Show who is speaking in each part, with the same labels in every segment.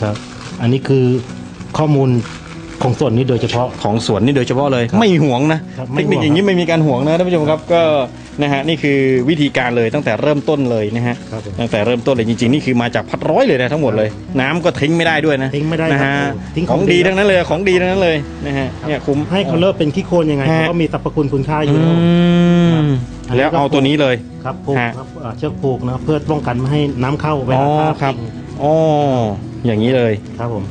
Speaker 1: ครับ อันนี้คือข้อมูลของส่วนนี้โดยเฉพาะ
Speaker 2: ของสวนนี่โดยเฉพาะเลย
Speaker 1: ครับ
Speaker 2: ไม่ห่วงนะครับ
Speaker 1: ไม่
Speaker 2: เทคนิค
Speaker 1: ห่วง
Speaker 2: อย่างนี้ไม่มีการห่วงนะท่านผู้ชมครับก็นะฮะนี่คือวิธีการเลยตั้งแต่เริ่มต้นเลยนะฮะ
Speaker 1: ครับผม
Speaker 2: ตั้งแต่เริ่มต้นเลยจริงๆนี่คือมาจากพัดร้อยเลยนะทั้งหมดเลย น้ำก็ทิ้งไม่ได้ด้วยนะ
Speaker 1: ทิ้งไม่ได้
Speaker 2: นะฮะ
Speaker 1: ครับทิ้ง
Speaker 2: ข
Speaker 1: ข
Speaker 2: อ
Speaker 1: องง
Speaker 2: ดี
Speaker 1: ดี
Speaker 2: ทั้งนั้นเลยของดีทั้งนั้นเลยนะฮะเนี่ยคุ้ม
Speaker 1: ให้เขาเลิกเป็นขี้โคลนยังไง
Speaker 2: ฮะ
Speaker 1: เขาก็มีสรรพคุณคุณค่าอ
Speaker 2: อื
Speaker 1: ยู่นะครับผม
Speaker 2: ม
Speaker 1: อันนี้
Speaker 2: แล้วเอาตัวนี้เลย
Speaker 1: ครับผูก
Speaker 2: ฮะ
Speaker 1: ครับเอ่อเชือกผูกนะครับเพื่อป้องกันไม่ให้น้ำเข้าเว
Speaker 2: อ๋อ
Speaker 1: ลาทา
Speaker 2: ครับ
Speaker 1: กิ่ง
Speaker 2: อ๋อ อย่างนี้เลย
Speaker 1: ครับผม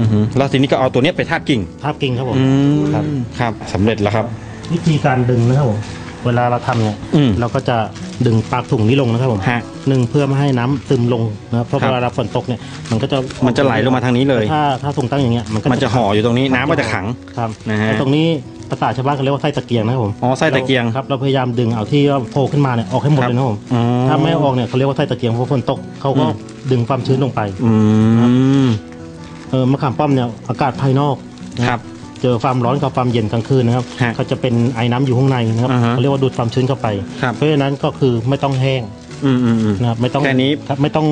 Speaker 2: อือฮึแล้วทีนี้ก็เอาตัวเนี้ยไปทาบกิ่ง
Speaker 1: ทาบกิ่งครับผม
Speaker 2: อืม
Speaker 1: ครับ
Speaker 2: ครับสำเร็จแล้วครับ
Speaker 1: วิธีการดึงนะครับผมเวลาเราทำเนี่ย
Speaker 2: อืม
Speaker 1: เราก็จะดึงปากถุงนี้ลงนะครับผม
Speaker 2: ฮะ
Speaker 1: หนึ่งเพื่อไม่ให้น้ำซึมลงนะครับเพราะ
Speaker 2: ครับ
Speaker 1: เวลาฝนตกเนี่ยมันก็จะ
Speaker 2: มันจะไหลลงมาทางนี้เลย
Speaker 1: ถ้าถ้าทรงตั้งอย่างเงี้ยมันก็
Speaker 2: มันจะห่ออยู่ตรงนี้น้ำก็จะขัง
Speaker 1: ครับ
Speaker 2: นะฮะ
Speaker 1: แต่ตรงนี้ ภาษาชาวบ้านเขาเรียกว่าไส้ตะเกียงนะครับผม
Speaker 2: อ๋อไส้ตะเกียง
Speaker 1: ครับเราพยายามดึงเอาที่ว่าโผล่ขึ้นมาเนี่ยออกให้หมดเลยนะครับผม
Speaker 2: อ๋อ
Speaker 1: ถ้าไม่ออกเนี่ยเขาเรียกว่าไส้ตะเกียงเพราะฝนตกเขาก็
Speaker 2: อืม
Speaker 1: ดึงความชื้นลงไป
Speaker 2: อืม
Speaker 1: เออมะขามป้อมเนี่ยอากาศภายนอกนะครับเจอความร้อนกับความเย็นกลางคืนนะครับ
Speaker 2: ฮะ
Speaker 1: เขาจะเป็นไอ้น้ำอยู่ข้างในนะครับ
Speaker 2: อ่าฮะ
Speaker 1: เขาเรียกว่าดูดความชื้นเข้าไป
Speaker 2: ครับ
Speaker 1: เพราะฉะนั้นก็คือไม่ต้องแห้ง
Speaker 2: อืมอืมอืม
Speaker 1: นะครับไม่ต้อง
Speaker 2: แค่นี้
Speaker 1: ครับไม่ต้อง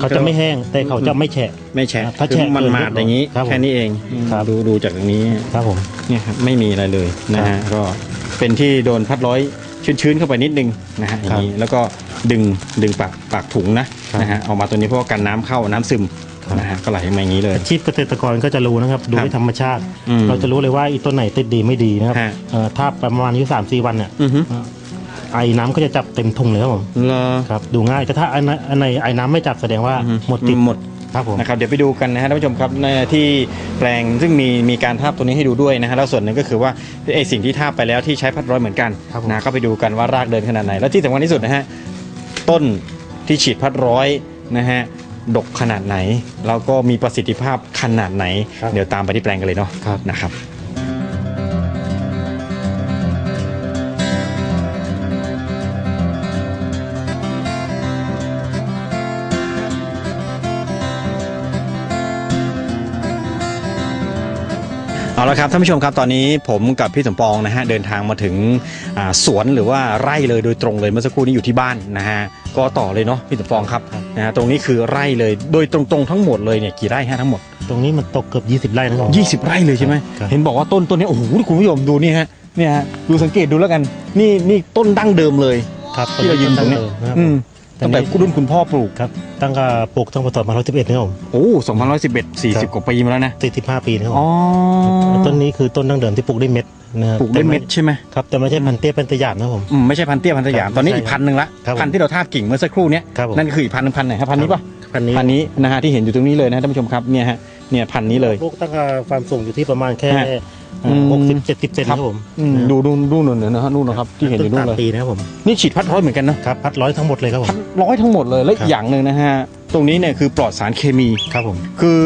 Speaker 1: เขาจะไม่แห้งแต่เขาจะไม่แฉะ
Speaker 2: ไม่แฉะ
Speaker 1: ถ้าแฉะ
Speaker 2: คือมันมาดอย่างนี้
Speaker 1: ครับผม
Speaker 2: แค่นี้เอง
Speaker 1: ครับ
Speaker 2: ดูดูจากตรงนี้
Speaker 1: ครับผม
Speaker 2: เนี่ยครับไม่มีอะไรเลยนะฮะก็เป็นที่โดนพัดร้อยชื้นๆเข้าไปนิดนึงนะฮะอย่างนี้แล้วก็ดึงดึงปากปากถุงนะครับนะฮะเอามาตัวนี้เพราะว่ากันน้ำเข้าน้ำซึม
Speaker 1: ครับ
Speaker 2: นะฮะก็ไหลมาอย่างนี้เลย
Speaker 1: อาชีพเกษตรกรก็จะรู้นะครับ ดู
Speaker 2: ครับ
Speaker 1: ด้วยธรรมชาติ
Speaker 2: อืม
Speaker 1: เราจะรู้เลยว่าอีต้นไหนติดดีไม่ดีนะครับ
Speaker 2: ฮะ
Speaker 1: เอ่อถ้าประมาณอายุสามสี่วันเนี่ย
Speaker 2: อือฮึ
Speaker 1: เอ่อ ไอ้น้ำก็จะจับเต็มถุงเลยครับผม
Speaker 2: เหรอ
Speaker 1: ครับดูง่ายแต่ถ้าอันไหนอันไหนไอ้น้ำไม่จับแสดงว่า
Speaker 2: อือฮึ
Speaker 1: หมดติด
Speaker 2: หมด
Speaker 1: ครับผม
Speaker 2: นะครับเดี๋ยวไปดูกันนะฮะท่านผู้ชมครับในที่แปลงซึ่งมีมีการทาบตัวนี้ให้ดูด้วยนะฮะแล้วส่วนหนึ่งก็คือว่าไอสิ่งที่ทาบไปแล้วที่ใช้พัดร้อยเหมือนกัน
Speaker 1: ครับผม
Speaker 2: นะก็ไปดูกันว่ารากเดินขนาดไหน แล้วที่สำคัญที่สุดนะฮะต้นที่ฉีดพัดร้อยนะฮะดกขนาดไหน แล้วก็มีประสิทธิภาพขนาดไหน
Speaker 1: ครับ
Speaker 2: เดี๋ยวตามไปที่แปลงกันเลยเนาะ
Speaker 1: ครับ
Speaker 2: นะครับ ละครับท่านผู้ชมครับตอนนี้ผมกับพี่สมปองนะฮะเดินทางมาถึงอ่าสวนหรือว่าไร่เลยโดยตรงเลยเมื่อสักครู่นี้อยู่ที่บ้านนะฮะก็ต่อเลยเนาะพี่สมปองครับ
Speaker 1: ครับ
Speaker 2: นะฮะตรงนี้คือไร่เลยโดยตรงๆทั้งหมดเลยเนี่ยกี่ไร่ฮะทั้งหมด
Speaker 1: ตรงนี้มันตกเกือบ20 ไร่นะครับผม
Speaker 2: 20 ไร่เลยใช่ไหม
Speaker 1: ครับ
Speaker 2: เห็นบอกว่าต้นต้นนี้โอ้โหคุณผู้ชมดูนี่ฮะเนี่ยฮะดูสังเกตดูแล้วกันนี่นี่ต้นดั้งเดิมเลย
Speaker 1: ครับ
Speaker 2: ที่เรายืนตรงเนี้ย
Speaker 1: นะครับ
Speaker 2: อืม
Speaker 1: แต่
Speaker 2: ตั้งแต่
Speaker 1: นี่
Speaker 2: รุ่นคุณพ่อปลูก
Speaker 1: ครับ ตั้งแต่ปลูกตั้งแต่มาร้อยสิบเอ็ดนะครับผม
Speaker 2: โอ้2111 40กว่าปีมาแล้วนะ
Speaker 1: สี่สิบห้าปีนะครับผ
Speaker 2: อ๋อ
Speaker 1: มต้นนี้คือต้นดั้งเดิมที่ปลูกด้วยเม็ดนะครับ
Speaker 2: ปลูกด้วยเม็ดใช่ไหม
Speaker 1: ครับแต่ไม่ใช่พันธุ์เตี้ยเป็นตะหยาดนะครับผม
Speaker 2: อืมไม่ใช่พันเตี้ยพันสยาม
Speaker 1: ครับ
Speaker 2: ตอนนี้
Speaker 1: ใช่
Speaker 2: อีกพันหนึ่งละ
Speaker 1: ครับผม
Speaker 2: พันที่เราทาบกิ่งเมื่อสักครู่เนี้ย
Speaker 1: ครับผม
Speaker 2: นั่นคืออีกพันหนึ่งพันไหนครับพันนี้ปะ
Speaker 1: พันธุ์นี้
Speaker 2: พันนี้นะฮะที่เห็นอยู่ตรงนี้เลยนะท่านผู้ชมครับเนี่ยฮะเนี่ยพันนี้เลย
Speaker 1: ลูกตั้งแต่ความสูงอยู่ที่ประมาณแค่
Speaker 2: ฮะ อืม
Speaker 1: หกสิบเจ็ดสิบเซนครับผม
Speaker 2: อืมดูดูดูนู่นนะฮะนู่นนะครับที่เห็นอยู่นู่น
Speaker 1: ต้
Speaker 2: เล
Speaker 1: สาม
Speaker 2: ย
Speaker 1: ปีนะครับผม
Speaker 2: นี่ฉีดพัดร้อยเหมือนกันนะครับ
Speaker 1: พัดร้อยทั้งหมดเลยครับผ
Speaker 2: พั
Speaker 1: ม
Speaker 2: ดร้อยทั้งหมดเลยแล้ว
Speaker 1: ครับ
Speaker 2: อย่างหนึ่งนะฮะตรงนี้เนี่ยคือปลอดสารเคมี
Speaker 1: ครับผม
Speaker 2: คือ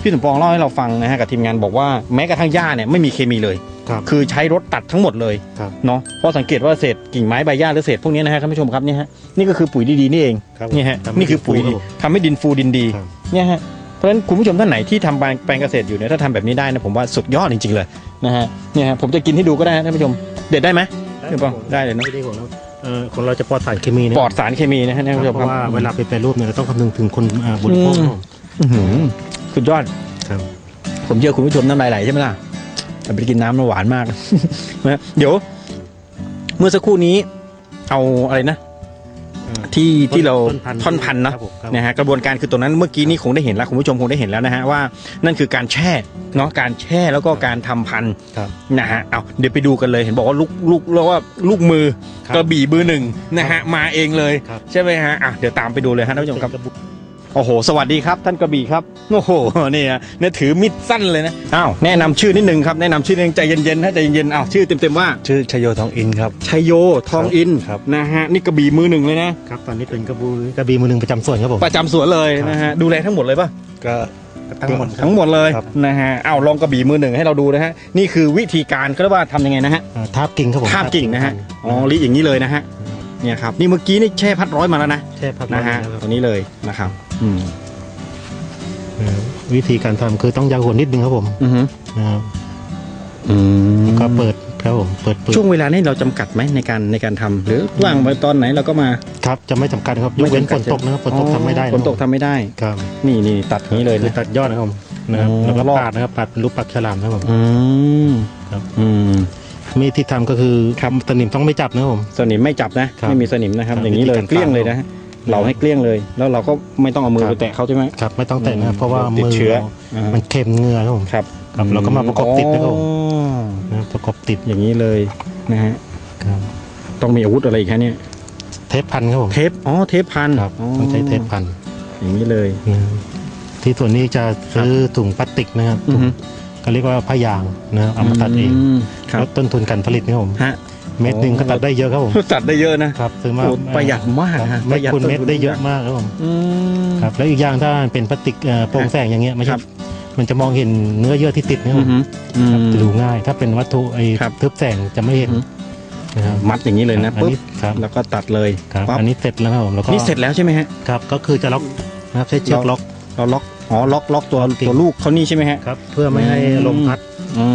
Speaker 2: พี่สมปองเล่าให้เราฟังนะฮะกับทีมงานบอกว่าแม้กระทั่งหญ้าเนี่ยไม่มีเคมีเลย
Speaker 1: ครับ
Speaker 2: คือใช้รถตัดทั้งหมดเลย
Speaker 1: ครับ
Speaker 2: เนาะเพราะสังเกตว่าเศษกิ่งไม้ใบหญ้าหรือเศษพวกนี้นะฮะท่านผู้ชมครับเนี่ยฮะนี่ก็คือปุ๋ยดีๆนี่เอง
Speaker 1: ครับ
Speaker 2: นี่ฮะ
Speaker 1: ทำให้
Speaker 2: นี่คือปุ๋ย
Speaker 1: ดินฟู
Speaker 2: ทำให้ดินฟูดินดี
Speaker 1: ครับ
Speaker 2: เนี่ยฮะ เพราะฉะนั้นคุณผู้ชมท่านไหนที่ทำแปลงเกษตรอยู่เนี่ยถ้าทำแบบนี้ได้นะผมว่าสุดยอดจริงๆเลยนะฮะเนี่ยฮะผมจะกินให้ดูก็ได้นะท่านผู้ชมเด็ดได้ไหมพี่ปองได้เลยเนอะ
Speaker 1: ไม่ได้ห่วงนะเอ่อของเราจะปลอดสารเคมีนะ
Speaker 2: ปลอดสารเคมีนะฮะท่านผู้ชม
Speaker 1: เพ
Speaker 2: ครับ
Speaker 1: ราะว่าเวลาไปแปรรูปเนี่ยเราต้องคำนึงถึงคนอ่าบริโภคครับผม
Speaker 2: อื้อหือสุดยอด
Speaker 1: ครับ
Speaker 2: ผมเชื่อคุณผู้ชมน้ำลายไหลใช่ไหมล่ะแต่ไปกินน้ำมันหวานมาก นะเดี๋ยว เมื่อสักครู่นี้ เอาอะไรนะ ที่ที่เราท่อนพันธุ์เนาะ
Speaker 1: ครับผมครับ
Speaker 2: นะฮะกระบวนการคือตรงนั้นเมื่อกี้นี้คงได้เห็นแล้วคุณผู้ชมคงได้เห็นแล้วนะฮะว่านั่นคือการแช่เนาะการแช่แล้วก็การทำพันธุ์
Speaker 1: ครับ
Speaker 2: นะฮะเอาเดี๋ยวไปดูกันเลยเห็นบอกว่าลูกลูกเรียกว่าลูกมือ
Speaker 1: ครับ
Speaker 2: กระบี่มือหนึ่งนะฮะมาเองเลย
Speaker 1: ครับ
Speaker 2: ใช่ไหมฮะอะเดี๋ยวตามไปดูเลยฮะท่านผู้ชมครับ
Speaker 1: เป็นกะบุ
Speaker 2: โอ้โห สวัสดีครับ ท่านกระบี่ครับ โอ้โหนี่ฮะเนี่ยถือมิดสั้นเลยนะ อ้าว แนะนำชื่อนิดนึงครับ แนะนำชื่อนิดนึงใจเย็นๆนะใจเย็นๆ อ้าว ชื่อเต็มๆว่า
Speaker 3: ชื่อชโยทองอินครับ
Speaker 2: ชัยโยทองอิน
Speaker 3: ครับ
Speaker 2: นะฮะ นี่กระบี่มือหนึ่งเลยนะ
Speaker 1: ครับ ตอนนี้เป็นกระบูกระบีมือหนึ่งประจำส่วนครับผม
Speaker 2: ประจำสวนเลยนะฮะ ดูแลทั้งหมดเลยป่ะ
Speaker 3: ก็
Speaker 1: ทั้งหมดครับ
Speaker 2: ทั้งหมดเลย
Speaker 3: ครับ
Speaker 2: นะฮะอ้าวลองกระบี่มือหนึ่งให้เราดูนะฮะ นี่คือวิธีการเขาเรียกว่าทำยังไงนะฮะ
Speaker 1: อ่าทาบกิ่งครับผม
Speaker 2: ทาบกิ่งนะฮะ อ๋อลิอย่างนี้เลยนะฮะ เนี่ยครับนี่เมื่อกี้นี่แช่พัดร้อยมาแล้วนะ
Speaker 1: แช่พัก
Speaker 2: นะฮะ
Speaker 1: ไว้ครับ
Speaker 2: ตัวนี้เลยนะครับอืม
Speaker 1: อ่าวิธีการทำคือต้องยาวหัวนิดนึงครับผม
Speaker 2: อือฮึ
Speaker 1: นะครับ
Speaker 2: อืม
Speaker 1: แล้วก็เปิดครับผมเปิดเปิด
Speaker 2: ช่วงเวลานี้เราจำกัดไหมในการในการทำหรือว่างไปตอนไหนเราก็มา
Speaker 1: ครับจะไม่จำกัดครับย
Speaker 2: ไม่
Speaker 1: กเว้น
Speaker 2: จำกั
Speaker 1: ฝ
Speaker 2: ด
Speaker 1: นตกนะครับฝนตกทำไม่ได้
Speaker 2: ฝนตกทำไม่ได้
Speaker 1: ครับ
Speaker 2: นี่นี่ตัดอย่างนี้เลย
Speaker 1: คือ
Speaker 2: นะ
Speaker 1: ตัดยอดนะครับผมนะครับ
Speaker 2: อ๋อ
Speaker 1: แล้วก็
Speaker 2: รอบ
Speaker 1: ปาดนะครับปาดเป็นรูปปักฉลามนะครับผม
Speaker 2: อืม
Speaker 1: ครับ
Speaker 2: อืม
Speaker 1: มีดที่ทำก็คือสนิมต้องไม่จับนะครับผม
Speaker 2: สนิมไม่จับนะ
Speaker 1: ครับ
Speaker 2: ไม่มีสนิมนะครับ
Speaker 1: ครับ
Speaker 2: อย่างนี้เลย
Speaker 1: วิธีการ
Speaker 2: เกลี้ยงเลยนะฮะเราให้เกลี้ยงเลย แล้วเราก็ไม่ต้องเอามือ
Speaker 1: ครับ
Speaker 2: ไปแตะเขาใช่ไหม
Speaker 1: ครับ ไม่ต้องแตะนะครับเพราะว่า
Speaker 2: ติด
Speaker 1: มือ
Speaker 2: เชื้อ
Speaker 1: เรา
Speaker 2: อ่า
Speaker 1: มันเค็มเหงือครับผม
Speaker 2: ครับ
Speaker 1: ครับแล้วก็มาประกบติดนะครับผม
Speaker 2: อ๋อ
Speaker 1: นะครับประกบติด
Speaker 2: อย่างนี้เลยนะฮะ
Speaker 1: ครับ
Speaker 2: ต้องมีอาวุธอะไรอีกฮะเนี่ย
Speaker 1: เทปพันครับผม
Speaker 2: เทปอ๋อเทปพัน
Speaker 1: ครับต้องใช้เทปพัน
Speaker 2: อย่างนี้เลย
Speaker 1: นะครับที่ส่วนนี้จะซื้อถุงพลาสติกนะครับ
Speaker 2: อือฮึ
Speaker 1: ก็เรียกว่าผ้ายางนะครับเอามาตัดเอง
Speaker 2: มครั
Speaker 1: ล
Speaker 2: บ
Speaker 1: ดต้นทุนการผลิตนะครับผม
Speaker 2: ฮะ
Speaker 1: เม็ดหนึ่งก็ตัดได้เยอะครับผม
Speaker 2: ตัดได้เยอะนะครับ
Speaker 1: ซื้อมา
Speaker 2: โอ้ประหยัดมาก
Speaker 1: ครับ
Speaker 2: ฮะ
Speaker 1: ไม่
Speaker 2: ประหยัด
Speaker 1: คุณ
Speaker 2: ต้น
Speaker 1: เม็ด
Speaker 2: ทุน
Speaker 1: ได้เยอะมากครับผม
Speaker 2: อืม
Speaker 1: ครับแล้วอีกอย่างถ้าเป็นพลาสติกเอ่อโปร่งแสงอย่างเงี้ยไม่
Speaker 2: ค
Speaker 1: ใช่
Speaker 2: รับ
Speaker 1: มันจะมองเห็นเนื้อเยื่อที่ติดนะครับ
Speaker 2: อือฮึอื
Speaker 1: ครับ
Speaker 2: ม
Speaker 1: จะดูง่าย ถ้าเป็นวัตถุไอ้
Speaker 2: ครับ
Speaker 1: ทึบแสงจะไม่เห็น
Speaker 2: อือฮึ
Speaker 1: นะครับ
Speaker 2: มัดอย่างนี้เลยนะ
Speaker 1: อัน
Speaker 2: ปุ๊บ
Speaker 1: นี้ครับ
Speaker 2: แล้วก็ตัดเลย
Speaker 1: ครับ
Speaker 2: ปั๊บ
Speaker 1: อันนี้เสร็จแล้วครับผมแล้วก็
Speaker 2: นี่เสร็จแล้วใช่ไหมฮะ
Speaker 1: ครับก็คือจะล็อกนะครับใช้เชือกล็อก
Speaker 2: เราล็อก อ๋อล็อกล็อกตัว
Speaker 1: ล็อกจริง
Speaker 2: ตัวลูกเขานี่ใช่ไหมฮะ
Speaker 1: ครับ เพื่อไม่ให้
Speaker 2: อืม
Speaker 1: ลมพัด
Speaker 2: อื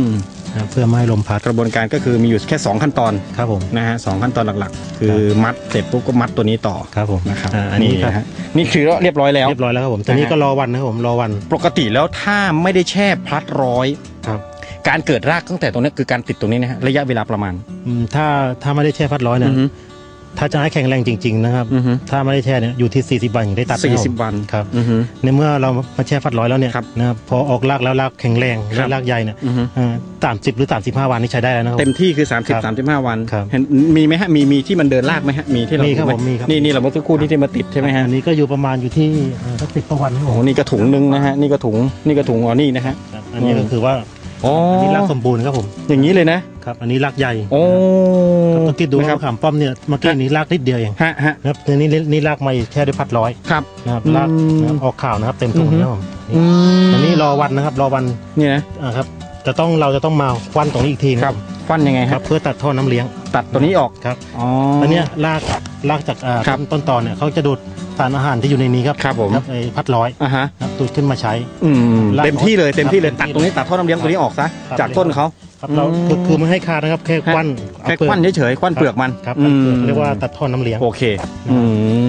Speaker 2: ม
Speaker 1: นะครับเพื่อไม่ให้ลมพัด
Speaker 2: กระบวนการก็คือมีอยู่แค่สองขั้นตอน
Speaker 1: ครับผม
Speaker 2: นะฮะสองขั้นตอนหลักๆ คือมัดเสร็จปุ๊บก็มัดตัวนี้ต่อ
Speaker 1: ครับผม
Speaker 2: นะครับ
Speaker 1: อ่าอันนี้ครับ
Speaker 2: ฮะนี่คือเรียบร้อยแล้ว
Speaker 1: เรียบร้อยแล้วครับผมตอนนี้
Speaker 2: นะฮะ
Speaker 1: ก็รอวันนะครับผมรอวัน
Speaker 2: ปกติแล้วถ้าไม่ได้แช่พลัดร้อย
Speaker 1: ครับ
Speaker 2: การเกิดรากตั้งแต่ตรงนี้คือการติดตรงนี้นะฮะระยะเวลาประมาณ
Speaker 1: อืมถ้าถ้าไม่ได้แช่พัดร้อยเนี่ย
Speaker 2: อือฮึ
Speaker 1: ถ้าจะให้แข็งแรงจริง ๆ นะครับ
Speaker 2: อือฮึ
Speaker 1: ถ้าไม่ได้แช่เนี่ยอยู่ที่ 40 วันถึงได้ตัด
Speaker 2: สี่
Speaker 1: นะค
Speaker 2: สิ
Speaker 1: รั
Speaker 2: บบวัน
Speaker 1: ครับ
Speaker 2: อือฮึ
Speaker 1: ในเมื่อเรามาแช่พัดร้อยแล้วเนี่ย
Speaker 2: ครับ
Speaker 1: นะครับพอออกรากแล้วรากแข็งแรง
Speaker 2: ครั
Speaker 1: และ
Speaker 2: บ
Speaker 1: รากใหญ่เนี่ย
Speaker 2: อือฮึ
Speaker 1: สามสิบหรือสามสิบห้าวันนี่ใช้ได้แล้วนะครับ
Speaker 2: เต็มที่คือ
Speaker 1: ครับ
Speaker 2: 30 35 วัน
Speaker 1: ครับ
Speaker 2: เห็นมีไหมฮะมีมีที่มันเดินรากไหมฮะมีที่เรา
Speaker 1: มีครับ
Speaker 2: ไห
Speaker 1: ผมมีครับ
Speaker 2: นี่นี่เราเมื่อสักครู่ที่ที่มาติดใช่ไหมฮะ
Speaker 1: อันนี้ก็อยู่ประมาณอยู่ที่เอ่อสักสิบกว่าวันครับผ
Speaker 2: โอ้
Speaker 1: ม
Speaker 2: โหนี่กระถุงหนึงนะฮะนี่กระถุงนี่กระถุงอ๋อนี่นะฮะ
Speaker 1: ครับอันนี้ก็คือว่า
Speaker 2: อ๋อ
Speaker 1: อันนี้รากสมบูรณ์ครับผม
Speaker 2: อย่างนี้เลยนะครับ
Speaker 1: อันนี้รากใหญ่
Speaker 2: โอ้
Speaker 1: ต้องคิดดู
Speaker 2: นะครั
Speaker 1: ว่า
Speaker 2: บ
Speaker 1: ขามป้อมเนี่ยเมื่อกี้นี้รากนิดเดียวเอง
Speaker 2: ฮะฮะ
Speaker 1: นะครับอันนี้นี่รากไม่แช่ด้วยพัดร้อย
Speaker 2: ครับ
Speaker 1: นะครับ
Speaker 2: อืม
Speaker 1: รากนะครับออกข่าวนะครับเต็มถุง
Speaker 2: อือฮึ
Speaker 1: นะครับผม
Speaker 2: อืม
Speaker 1: อันนี้รอวันนะครับรอวัน
Speaker 2: นี่นะ
Speaker 1: อ่าครับจะต้องเราจะต้องมาควันตรงนี้อีกทีนะครับ
Speaker 2: ฟันยังไง
Speaker 1: ค
Speaker 2: ค
Speaker 1: รั
Speaker 2: รั
Speaker 1: บบเพื่อตัดท่อน้ำเลี้ยง
Speaker 2: ตัดตัวนี้ออก
Speaker 1: ครับ
Speaker 2: อ๋อ
Speaker 1: อันเนี้ยรากรากจากอ่า
Speaker 2: ครับ
Speaker 1: ต้นตอนเนี่ยเขาจะดูด สารอาหารที่อยู่ในนี้ครับ
Speaker 2: ครับผม
Speaker 1: ไอ้พัดร้อย
Speaker 2: อะฮะ
Speaker 1: ครับดูดขึ้นมาใช้
Speaker 2: อืม
Speaker 1: ราก
Speaker 2: เต็มที่เลยเต็มที่เลย
Speaker 1: ครับ
Speaker 2: ตัดตรงนี้ตัดท่อน้ำเลี้ยงตัวนี้ออกซะ
Speaker 1: ครับ
Speaker 2: จากต้นเขา
Speaker 1: ครับเรา
Speaker 2: อืม
Speaker 1: คือคือไม่ให้ขาดนะครับแค่ควัน
Speaker 2: แค่
Speaker 1: เอาเปลื
Speaker 2: ค
Speaker 1: อก
Speaker 2: วันเฉยๆควันเปลือกมัน
Speaker 1: ครับ
Speaker 2: อืม
Speaker 1: เรียกว่าตัดท่อน้ำเลี้ยง
Speaker 2: โอเคอื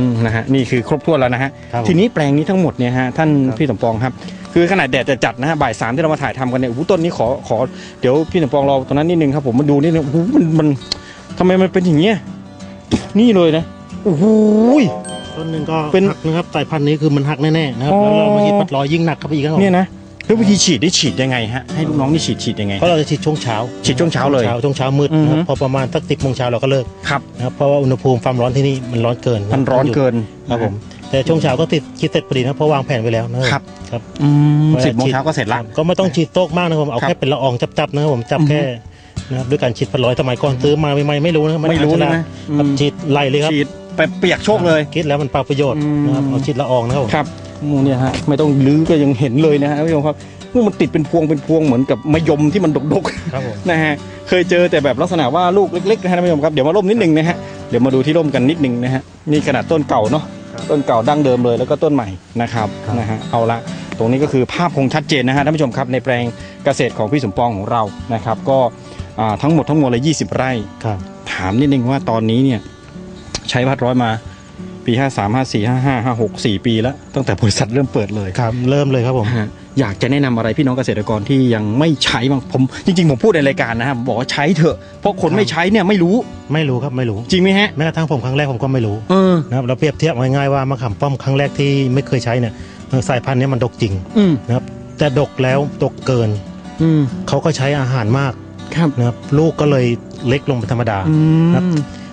Speaker 2: มนะฮะนี่คือครบถ้วนแล้วนะฮะ
Speaker 1: ครับผม
Speaker 2: ทีนี้แปลงนี้ทั้งหมดเนี่ยฮะท่าน
Speaker 1: ครับ
Speaker 2: พี่สมปองครับ คือขนาดแดดจะจัดนะฮะบ่ายสามที่เรามาถ่ายทำกันเนี่ยโอ้โหต้นนี้ขอขอเดี๋ยวพี่สมปองรอตรงนั้นนิดนึงครับผมมาดูนิดนึงโอ้โหมันมันทำไมมันเป็นอย่างเงี้ยนี่เลยนะโอ้โห
Speaker 1: ต้นหนึ่งก็
Speaker 2: เป็น
Speaker 1: หักนะครับสายพันธุ์นี้คือมันหักแน่ๆนะครับ
Speaker 2: อ๋อ
Speaker 1: แล้วเรามาฉีดพัดร้อยยิ่งหนักเข้าไปอีกครับผม
Speaker 2: เนี่ยนะแล้ววิธีฉีดได้ฉีดยังไงฮะให้ลูกน้องนี่ฉีดฉีดยังไง
Speaker 1: เพราะเราจะฉีดช่วงเช้า
Speaker 2: ฉีดช่วงเช้าเลย
Speaker 1: ช่วงเช้ามืด
Speaker 2: อือฮึ
Speaker 1: นะครับพอประมาณสักสิบโมงเช้าเราก็เลิก
Speaker 2: ครับ
Speaker 1: นะครับเพราะว่าอุณหภูมิความร้อนที่นี่มันร้อนเกิน
Speaker 2: มันร้อนเกิน
Speaker 1: ครับผมแต่ช่วงเช้าก็ติดคิดเสร็จพอดีนะเพราะวางแผนไว้แล้วนะครับ ครับ
Speaker 2: อืม
Speaker 1: ว่า
Speaker 2: สิบโมง
Speaker 1: ฉีด
Speaker 2: เช้าก็เสร็จละ
Speaker 1: ก็ไม่ต้องฉีดโต๊กมากนะครับผมเอา
Speaker 2: ครับ
Speaker 1: แค่เป็นละอองจับๆนะครับผมจับ
Speaker 2: อือฮึ
Speaker 1: แค่นะครับด้วยการฉีดพัดร้อยสมัยก่อนซื้อมาใหม่ๆไม่รู้นะครับ
Speaker 2: ไม่รู้
Speaker 1: อ่านฉ
Speaker 2: นะ
Speaker 1: ลาก
Speaker 2: นะ
Speaker 1: ครับ
Speaker 2: อืม
Speaker 1: ฉีดไล่เลยครับ
Speaker 2: ฉีด ไปเปียกโชกเลย
Speaker 1: คิดแล้วมันเปล่าประโยชน์
Speaker 2: อืม
Speaker 1: นะครับเอาฉีดละอองนะครับผม
Speaker 2: ครับอืมเนี่ยฮะไม่ต้องลื้อก็ยังเห็นเลยนะฮะท่านผู้ชมครับมันติดเป็นพวงเป็นพวงเหมือนกับมะยมที่มันดก
Speaker 1: ครับผม
Speaker 2: ๆนะฮะเคยเจอแต่แบบลักษณะว่าลูกเล็กๆนะฮะท่านผู้ชมครับเดี๋ยวมาร่มนิดนึงนะฮะเดี๋ยวมาดูที่ร่มกันนิดนึงนะฮะนี่ขนาดต้นเก่าเนาะต้นเก่าดั้งเดิมเลยแล้วก็ต้นใหม่นะครับนะฮะเอาละตรงนี้ก็คือภาพคงชัดเจนนะฮะท่านผู้ชมครับในแปลงเกษตรของพี่สมปองของเรานะครับ ก็อ่าทั้งหมดทั้งมวลเลย20 ไร่
Speaker 1: ครับ
Speaker 2: ถามนิดนึงว่าตอนนี้เนี่ย ใช้พัดร้อยมาปี 53 54 55 56 4 ปีแล้ว ตั้งแต่บริษัทเริ่มเปิดเลย
Speaker 1: ครับ เริ่มเลยครับผม
Speaker 2: ฮะอยากจะแนะนำอะไรพี่น้องเกษตรกรที่ยังไม่ใช้บ้างผมจริง ๆ ผมพูดในรายการนะครับบอกว่าใช้เถอะเพราะคนไม่ใช้เนี่ยไม่รู้
Speaker 1: ไม่รู้ครับไม่รู้
Speaker 2: จริงไหมฮะ
Speaker 1: แม้กระทั่งผมครั้งแรกผมก็ไม่รู้
Speaker 2: เออ
Speaker 1: นะครับเราเปรียบเทียบง่ายๆว่ามะขามป้อมครั้งแรกที่ไม่เคยใช้เนี่ยเออสายพันธุ์เนี้มันดกจริง
Speaker 2: อืม
Speaker 1: นะครับแต่ดกแล้วดกเกิน
Speaker 2: อืม
Speaker 1: เขาก็ใช้อาหารมาก
Speaker 2: ครับ
Speaker 1: นะครับลูกก็เลยเล็กลงเป็นธรรมดา
Speaker 2: อืม
Speaker 1: ครับ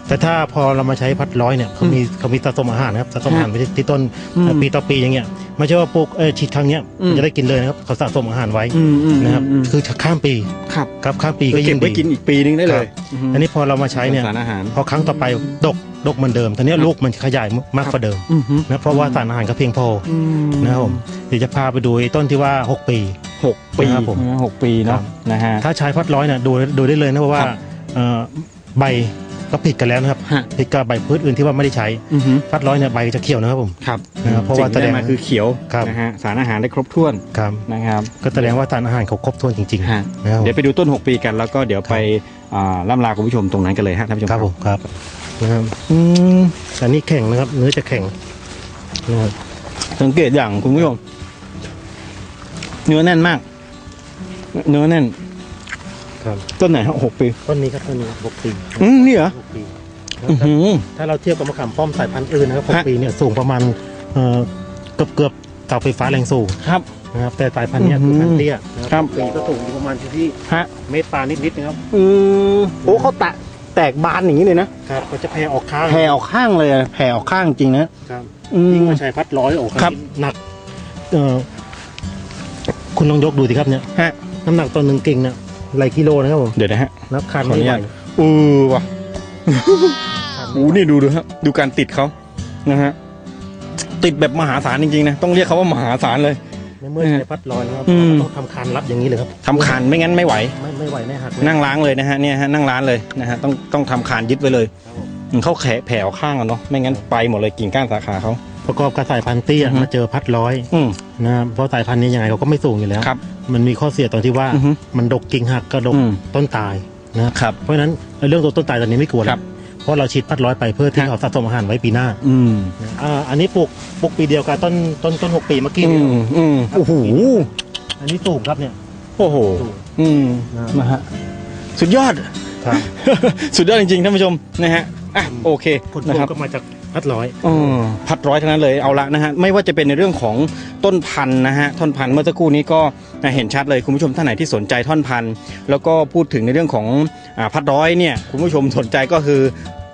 Speaker 1: แต่ถ้าพอเรามาใช้พัดร้อยเนี่ยเขามีเขามีสะสมอาหารนะครับสะสมอาหารไว้ที่ต้น
Speaker 2: อืม
Speaker 1: ปีต่อปีอย่างเงี้ยไม่ใช่ว่าปลูกเออฉีดครั้งเนี้ย
Speaker 2: อืม
Speaker 1: จะได้กินเลยนะครับเขาสะสมอาหารไว้
Speaker 2: อืมอืม
Speaker 1: นะครับ
Speaker 2: อืม
Speaker 1: คือข้ามปี
Speaker 2: ครับ
Speaker 1: ครับข้ามปีก็
Speaker 2: เก็
Speaker 1: ยิ่
Speaker 2: บ
Speaker 1: ง
Speaker 2: ไว้
Speaker 1: ดี
Speaker 2: กินอีกปีนึงได้เลย
Speaker 1: อันนี้พอเรามาใช้เนี่ย
Speaker 2: สารอาหาร
Speaker 1: พอครั้งต่อไปดกดกเหมือนเดิมตอนนี้ยลูกมันขยายมากกว่าเดิม
Speaker 2: อืมฮึ
Speaker 1: นะเพราะว่าสารอาหารก็เพียงพอ
Speaker 2: อืม
Speaker 1: นะครับผมเดี๋ยวจะพาไปดูไอ้ต้นที่ว่า 6 ปี
Speaker 2: หกปี
Speaker 1: ครับผม
Speaker 2: หกปี
Speaker 1: ครั
Speaker 2: เนาะ
Speaker 1: บ
Speaker 2: นะฮะ
Speaker 1: ถ้าใช้พัดร้อยเนี่ยดูดูได้เลยนะเพราะว่า
Speaker 2: ครับ
Speaker 1: เอ่อใบ ก็ผิดกันแล้วนะครับ
Speaker 2: ฮะ
Speaker 1: ผิดกับใบพืชอื่นที่ว่าไม่ได้ใช้
Speaker 2: อือฮึ
Speaker 1: พัดร้อยเนี่ยใบจะเขียวนะครับผม
Speaker 2: ครับ
Speaker 1: นะครับเพราะว่า
Speaker 2: สิ่งที่
Speaker 1: แสดง
Speaker 2: ได้มาคือเขียว
Speaker 1: ครับ
Speaker 2: นะฮะสารอาหารได้ครบถ้วน
Speaker 1: ครับ
Speaker 2: นะครับ
Speaker 1: ก็แสดงว่าสารอาหารเขาครบถ้วนจริง
Speaker 2: ฮะ
Speaker 1: ๆนะครับ
Speaker 2: เดี๋ยวไปดูต้น 6 ปีกันแล้วก็เดี๋ยวไปอ่าล่ำลาคุณผู้ชมตรงนั้นกันเลยฮะท่านผู้ชม
Speaker 1: ครับผมครับนะครับอืมอันนี้แข็งนะครับ เนื้อจะแข็งนะครับ
Speaker 2: สังเกตอย่างคุณผู้ชมเนื้อแน่นมาก เนื้อแน่น
Speaker 1: ครับ
Speaker 2: ต้นไหนฮะหกปี
Speaker 1: ต้นนี้ครับต้นนี้หกปี
Speaker 2: อืมนี่เหรอ
Speaker 1: หกปี
Speaker 2: อื้อหือ
Speaker 1: ถ้าเราเทียบกับมะขามป้อมสายพันธุ์อื่นนะครับหก
Speaker 2: ฮะ
Speaker 1: ปีเนี่ยสูงประมาณเอ่อเกือบเกือบเสาไฟฟ้าแรงสูง
Speaker 2: ครับ
Speaker 1: นะครับแต่สายพันธุ์เนี้ยคือพันธุ์เตี้ยนะ
Speaker 2: ค
Speaker 1: ค
Speaker 2: รั
Speaker 1: รับ บปีก็สูงอยู่ประมาณที่
Speaker 2: ฮะ
Speaker 1: เมตรปลานิดๆนะครับ
Speaker 2: อืมโอ้เขาแตะแตกบานอย่างนี้เลยนะครับ
Speaker 1: ก็จะแผ่ออกข้าง
Speaker 2: แผ่ออกข้างเลยอะแผ่ออกข้างจริงนะครับอืม
Speaker 1: ยิ่งมาใช้พัดร้อยออก
Speaker 2: ครับ
Speaker 1: หนักเอ่อคุณลองยกดูสิครับเนี่ย
Speaker 2: ฮะ
Speaker 1: น้ำหนักตัวหนึ่งกิ่งเนี่ย หลายกิโลนะครับผม
Speaker 2: เดี๋ยวนะฮะ
Speaker 1: นับคัน
Speaker 2: ขออ
Speaker 1: ไม่
Speaker 2: นุ
Speaker 1: ไหว
Speaker 2: ญาตเออว่ะโอ้นี่ดูดูครับดูการติดเขานะฮะติดแบบมหาศาลจริงๆนะต้องเรียกเขาว่ามหาศาลเลย
Speaker 1: ในเมื่อใช้พัดร้อยนะครับ
Speaker 2: อืม
Speaker 1: เราต้องทำคานรับอย่างนี้เลยครับ
Speaker 2: ทำคานไม่งั้นไม่ไหว
Speaker 1: ไม่ไม่ไหวไม่หัก
Speaker 2: นั่งล้างเลยนะฮะเนี่ยฮะนั่งร้านเลยนะฮะต้องต้องทำคานยึดไว้เลย
Speaker 1: ครับผม
Speaker 2: อืมเขาแขะแผ่ออกข้างกันเนาะไม่งั้นไปหมดเลยกิ่งก้านสาขาเขา
Speaker 1: ประกอบกับสายพันธุ์เตี้ย
Speaker 2: อือฮึ
Speaker 1: มาเจอพัดร้อย
Speaker 2: อืม
Speaker 1: นะครับเพราะสายพันธุ์นี้ยังไงเขาก็ไม่สูงอยู่แล้ว
Speaker 2: ครับ
Speaker 1: มันมีข้อเสียตรงที่ว่า
Speaker 2: อือฮึ
Speaker 1: มันดกกิ่งหักกระดก
Speaker 2: อืม
Speaker 1: ต้นตายนะครับเพราะฉะนั้นเรื่องตัวต้นตายตอนนี้ไม่กลัว
Speaker 2: ค
Speaker 1: แล้
Speaker 2: รั
Speaker 1: ว
Speaker 2: บ
Speaker 1: เพราะเราฉีดพัดร้อยไปเพื่อที่
Speaker 2: ครับ
Speaker 1: เขาสะสมอาหารไว้ปีหน้า
Speaker 2: อืม
Speaker 1: อ่าอันนี้ปลูกปลูกปีเดียวกับต้นต้นต้นหกปีเมื่อกี้
Speaker 2: อื
Speaker 1: นี้
Speaker 2: มอืมโอ้โห
Speaker 1: อันนี้สูงครับเนี่ย
Speaker 2: โอ้โห
Speaker 1: สูง
Speaker 2: อืม
Speaker 1: นะ
Speaker 2: นะฮะสุดยอด
Speaker 1: ครับ
Speaker 2: สุดยอดจริงๆท่านผู้ชมนะฮะอะโอเค
Speaker 1: ผลพ
Speaker 2: นะ
Speaker 1: วง
Speaker 2: ครับ
Speaker 1: ก็มาจาก พัดร้อย
Speaker 2: เออพัดร้อยทั้งนั้นเลยเอาละนะฮะไม่ว่าจะเป็นในเรื่องของต้นพันธุ์นะฮะท่อนพันธุ์เมื่อสักครู่นี้ก็เห็นชัดเลยคุณผู้ชมท่านไหนที่สนใจท่อนพันธุ์แล้วก็พูดถึงในเรื่องของอาพัดร้อยเนี่ยคุณผู้ชมสนใจก็คือ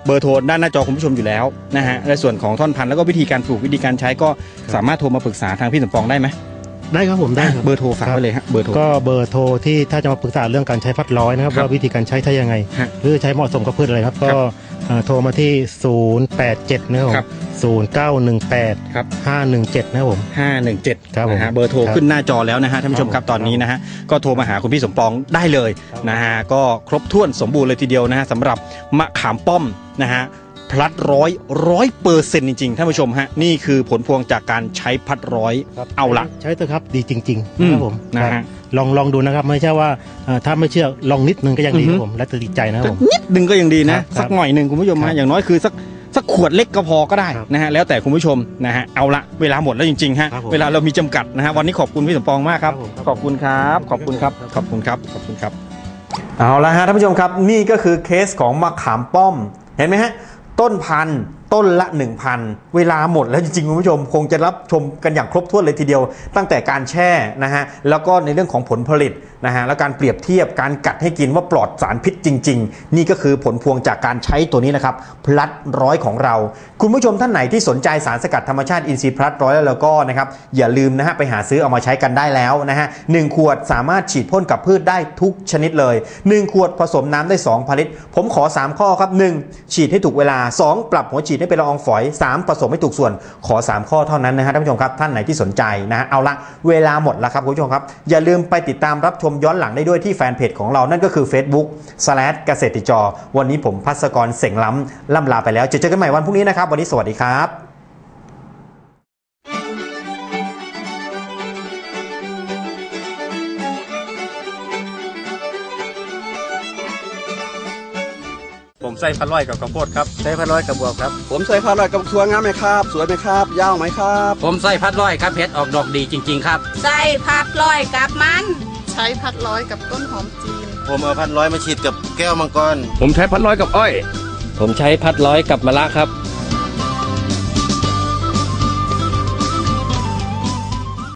Speaker 2: เบอร์โทรด้านหน้าจอคุณผู้ชมอยู่แล้วนะฮะในส่วนของท่อนพันธุ์แล้วก็วิธีการปลูกวิธีการใช้ก็สามารถโทรมาปรึกษาทางพี่สมปองได้ไหม
Speaker 1: ได้ครับผมได้ครับ
Speaker 2: เบอร์โทรฝากไว้เลยฮะเบอร์โทร
Speaker 1: ก็เบอร์โทรที่ถ้าจะมาปรึกษาเรื่องการใช้พัดร้อยนะครับ
Speaker 2: ครับ
Speaker 1: ว่าวิธีการใช้ใช้ยังไง
Speaker 2: ฮะ
Speaker 1: หรือใช้เหมาะสมกับพืชอะไรครับก็อ่า โทรมาที่ 087นะครับ
Speaker 2: ครับ
Speaker 1: 0918
Speaker 2: ครับ
Speaker 1: 517นะครับผม
Speaker 2: ห้าหนึ่งเจ็ด
Speaker 1: ครับผม
Speaker 2: นะฮะเบอร์โทร
Speaker 1: ครับ
Speaker 2: ขึ้นหน้าจอแล้วนะฮะท่านผู้ชมครับ
Speaker 1: ครับ
Speaker 2: ตอนนี้นะฮะก็โทรมาหาคุณพี่สมปองได้เลย
Speaker 1: ครับ
Speaker 2: นะฮะก็ครบถ้วนสมบูรณ์เลยทีเดียวนะฮะสำหรับมะขามป้อมนะฮะ พลัดร้อยร้อยเปอร์เซ็นต์จริงๆท่านผู้ชมฮะนี่คือผลพวงจากการใช้พัดร้อย
Speaker 1: ครับ
Speaker 2: เอาละ
Speaker 1: ใช้เถอะครับดีจริง
Speaker 2: อื
Speaker 1: ๆ
Speaker 2: ม
Speaker 1: นะครับผม
Speaker 2: นะฮะ
Speaker 1: ครับลองลองดูนะครับไม่ใช่ว่าอ่าถ้าไม่เชื่อลองนิดนึงก็ยังดี
Speaker 2: อือฮึ
Speaker 1: ครับผมและจะดีใจนะครับผม
Speaker 2: นิดนึงก็ยังดีนะ
Speaker 1: ครับ
Speaker 2: สักหน่อยหนึ่งคุณผู้ชม
Speaker 1: ครั
Speaker 2: ฮะ
Speaker 1: บ
Speaker 2: อย่างน้อยคือสักสักขวดเล็กก็พอก็ได้
Speaker 1: ครับ
Speaker 2: นะฮะแล้วแต่คุณผู้ชมนะฮะเอาละเวลาหมดแล้วจริงๆฮะ
Speaker 1: ครับผม
Speaker 2: เวลาเรามีจำกัดนะฮะวันนี้ขอบคุณพี่สมปองมากครับ
Speaker 1: ครับผมครับ
Speaker 2: ขอบคุณครับ ขอบคุณครับ
Speaker 1: ครับ
Speaker 2: ขอบคุณครับขอบคุณครับ เอาละฮะท่านผู้ชมครับนี่ก็คือเคสของมะขามป้อมเห็นไหมฮะ ต้นพันต้นละ 1,000 เวลาหมดแล้วจริงๆคุณผู้ชม คงจะรับชมกันอย่างครบถ้วนเลยทีเดียว ตั้งแต่การแช่นะฮะแล้วก็ในเรื่องของผลผลิต นะฮะแล้วการเปรียบเทียบการกัดให้กินว่าปลอดสารพิษจริง ๆ นี่ก็คือผลพวงจากการใช้ตัวนี้นะครับพลัดร้อยของเรา คุณผู้ชมท่านไหนที่สนใจสารสกัดธรรมชาติอินทรีย์พลัดร้อยแล้วก็นะครับอย่าลืมนะฮะไปหาซื้อเอามาใช้กันได้แล้วนะฮะหนึ่งขวดสามารถฉีดพ่นกับพืชได้ทุกชนิดเลย 1 ขวดผสมน้ำได้2ผลิตผมขอ 3 ข้อครับ 1. ฉีดให้ถูกเวลา 2. ปรับหัวฉีดให้เป็นละอองฝอย 3. ผสมให้ถูกส่วนขอ 3 ข้อเท่านั้นนะฮะท่านผู้ชมครับท่านไหนที่สนใจนะฮะเอาละเวลาหมดแล้วครับคุณผู้ชมครับอย่าลืมไปติดตามรับชมย้อนหลังได้ด้วยที่แฟนเพจของเรานั่นก็คือ Facebook เกษตรจอ วันนี้ผมพัสกรเสงล้ำล่ำลาไปแล้วเจอเจอกันใหม่วันพรุ่งนี้นะครับ วันนี้สวัสดีครับ
Speaker 3: ผมใส่พันร้อยกับข้าวโพดครับ
Speaker 1: ใช้พัดร้อยกับบวกครับ
Speaker 4: ผมใส่ผ้าลอยกับทัวงามไหมครับ สวยไหมครับ ยาวไหมครับ
Speaker 3: ผมใส่พัดร้อยครับเพชรออกดอกดีจริง ๆ ครับ
Speaker 5: ใส่ผักลอยกับมัน
Speaker 6: ใช้พัดร้อยกับต้นหอมจีน
Speaker 7: ผมเอาพันร้อยมาฉีดกับแก้วมังกร
Speaker 8: ผมใช้พัดร้อยกับอ้อย
Speaker 9: ผมใช้พัดร้อยกับมะละครับ